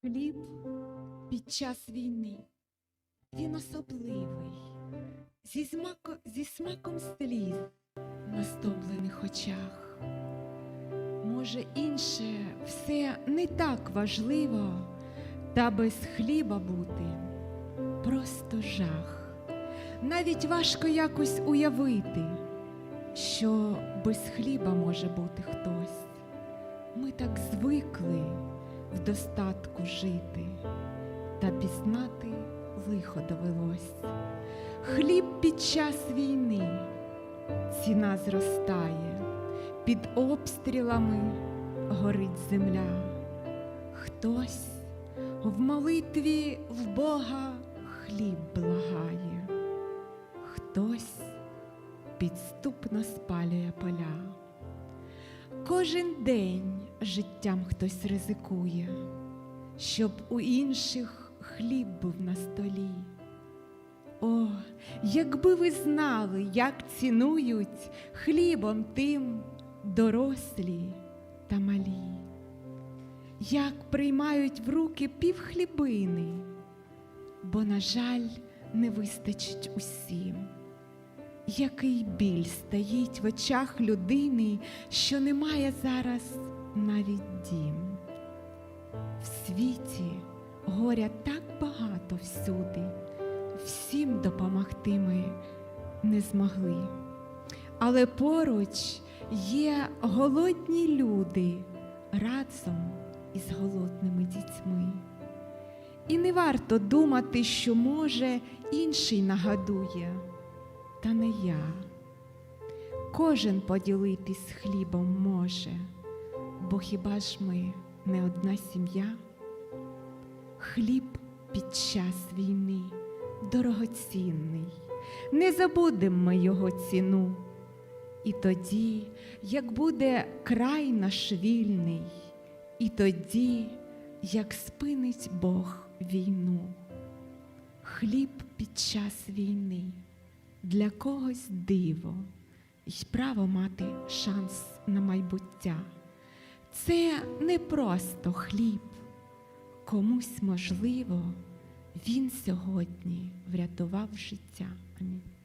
Хліб під час війни, він особливий, зі, смако, зі смаком сліз на стомлених очах. Може, інше все не так важливо, та без хліба бути просто жах. Навіть важко якось уявити, що без хліба може бути хтось. Ми так звикли в достатку жити, та пізнати лихо довелось. Хліб під час війни, ціна зростає, під обстрілами горить земля. Хтось в молитві в Бога хліб благає, хтось підступно спалює поля. Кожен день життям хтось ризикує, щоб у інших хліб був на столі. О, якби ви знали, як цінують хлібом тим дорослі та малі, як приймають в руки півхлібини, бо, на жаль, не вистачить усім. Який біль стоїть в очах людини, що не має зараз навіть дім. В світі горя так багато всюди, всім допомогти ми не змогли. Але поруч є голодні люди разом із голодними дітьми. І не варто думати, що може інший нагадує та не я. Кожен поділитись хлібом може, бо хіба ж ми не одна сім'я? Хліб під час війни дорогоцінний, не забудем ми його ціну. І тоді, як буде край наш вільний, і тоді, як спинить Бог війну, хліб під час війни для когось диво й право мати шанс на майбуття. Це не просто хліб, комусь можливо, він сьогодні врятував життя. Амінь.